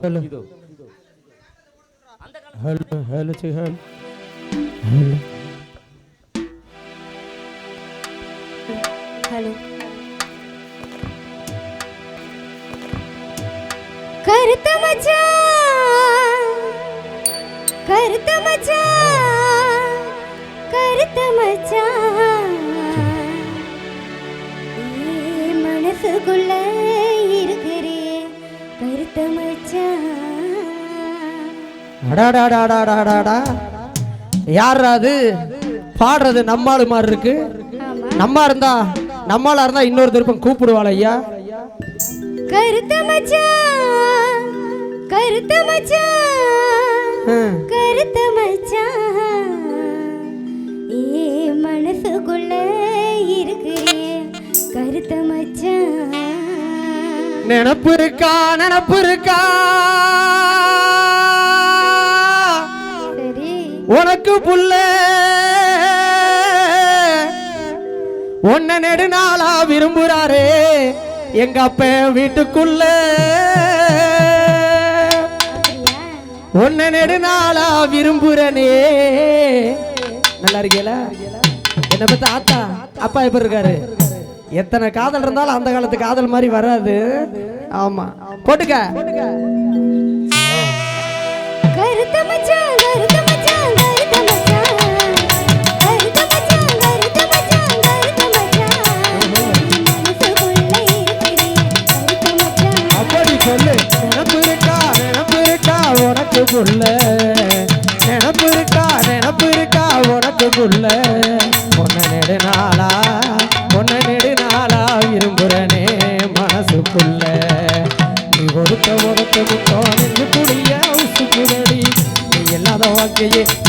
Hello hello hello जी hello. Hello. Hello. करतम जा அடாடாடாடாடாடாடா யார் அது? பாடுறது நம்மாளு மாதிரி இருக்கு. நம்மா இருந்தா நம்மளா இருந்தா இன்னொரு திருப்பம் கூப்பிடுவாள் ஐயா. கருத்த மச்சான் கருத்த மச்சான். கருத்த மச்சான் ஏ மனசுக்குள்ள இருக்கிறே கருத்த மச்சான் நினப்பு இருக்கா நினப்பு இருக்கா? உனக்கு புள்ள உன்னை நெடுநாளா விரும்புறாரே எங்க அப்ப வீட்டுக்குள்ள. அப்படியா உன்னை நெடுநாளா விரும்புறனே. நல்லா இருக்கீங்களா? என்ன பத்த ஆத்தா அப்பா எப்படி இருக்காரு? எத்தனை காதல் இருந்தாலும் அந்த காலத்து காதல் மாதிரி வராது. ஆமா. போட்டுக்க.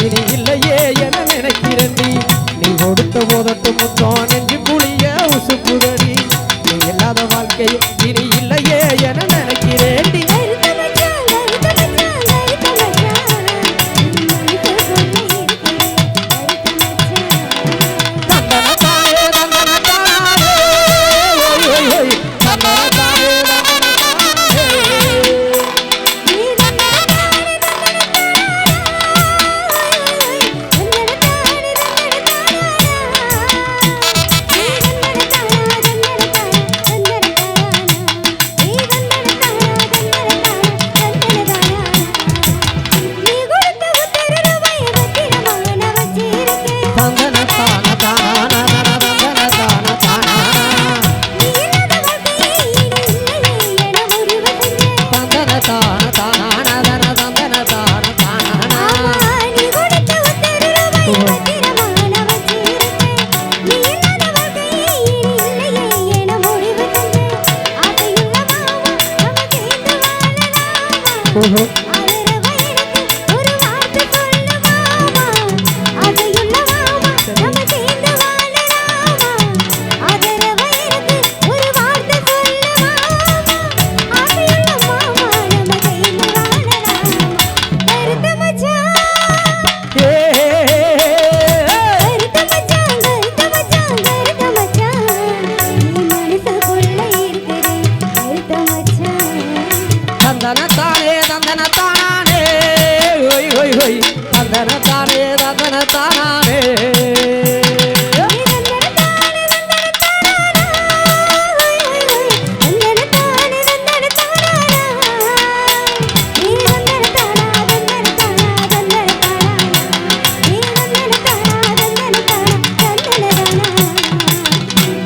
இனி இல்லையே என நினைக்கிறேன் நீ. கொடுத்த போதத்து முத்தம் என்று புளிய உசு குரடி நீ இல்லாத வாழ்க்கையே இனி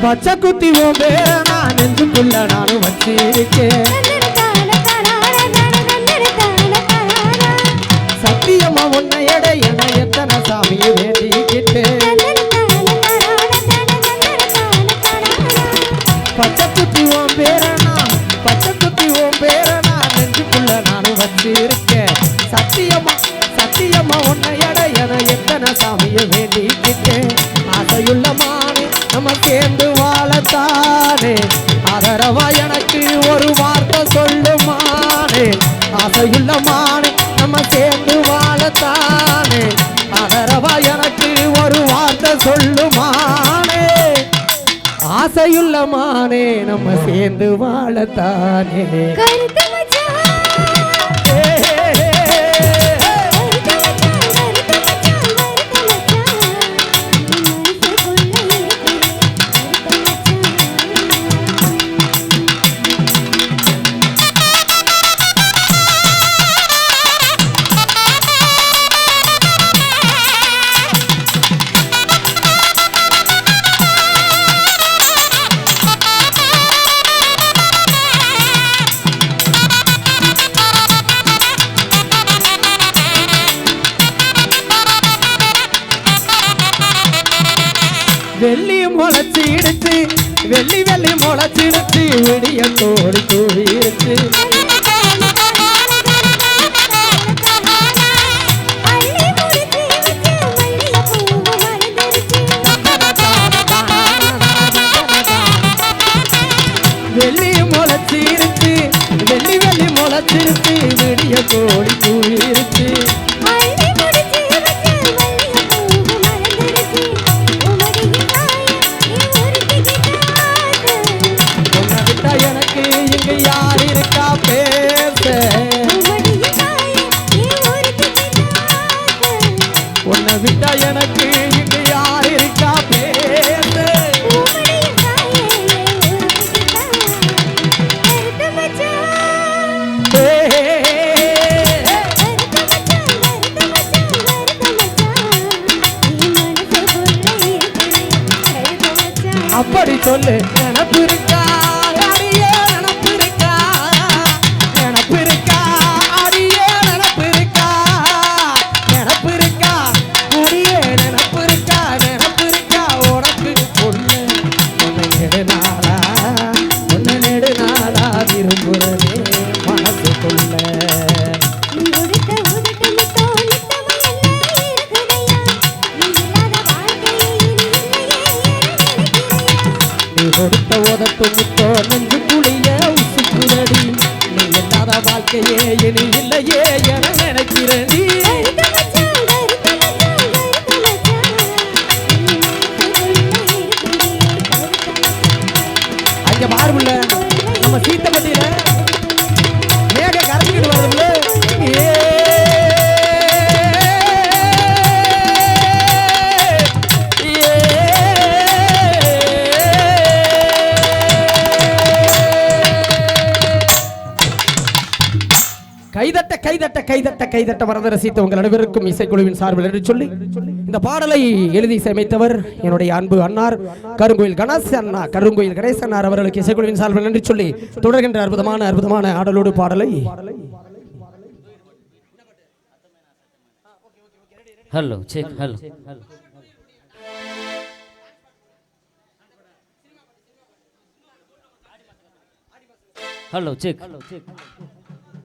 பச்சை குத்தி உன் நான் நெஞ்சுக்குள்ள நானும் வச்சிருக்கேன். சத்தியமா உன்னை எடை என எத்தனை சாமியை வேண்டிக்கிட்டு பச்சை குத்தி உன் பேரனா பச்சை குத்தி உன் பேரனா நெஞ்சுக்குள்ள நானும் வச்சிருக்கேன். சத்தியமா சத்தியமா உன்னை எடை என எத்தனை சாமியை வேண்டிக்கிட்டு ஆசையுள்ள மானே நம்ம சேர்ந்து வாழத்தானே ஆதரவா எனக்கு ஒரு வார்த்தை சொல்லுமானே. ஆசையுள்ள மானே நம்ம சேர்ந்து வாழத்தானே. ஆதரவா எனக்கு ஒரு வார்த்தை சொல்லுமானே. ஆசையுள்ள மானே நம்ம சேர்ந்து வாழத்தானே. வெள்ளி வெள்ளி முளைச்சிடுச்சு விடிய கோடி கூடிடுச்சு வெள்ளி முளைச்சிருச்சு வெள்ளி வெள்ளி விடிய கோடி கூடிடுச்சு எனக்கு இங்க யார் இருக்கா பேச. உன்னை விட்டா எனக்கு யார் இருக்கா பேச. என நினைக்கிறையா? நீ கொடுத்த உதட்டு முத்தோ நெஞ்சு குழிய உசுக்குரடி நீ இல்லாத வாழ்க்கையே இனி இல்லையே என நினைக்கிறேன். கைதட்ட கைதட்ட கைதட்ட கைதட்ட வரத ரசித்த உங்கள் அனைவருக்கும் இசைக்குழுவின் சார்பில் என்று சொல்லி இந்த பாடலை எழுதி இசையமைத்தவர் என்னுடைய அன்பு அன்னார் கருங்கோயில் கணேச அண்ணா கருங்கோயில் கணேச அண்ணார் அவர்களுக்கு இசைக்குழுவின் சார்பில் என்று சொல்லி தொடர்கின்ற அற்புதமான அற்புதமான ஆடலோடு பாடலை hello check hello hello check hello check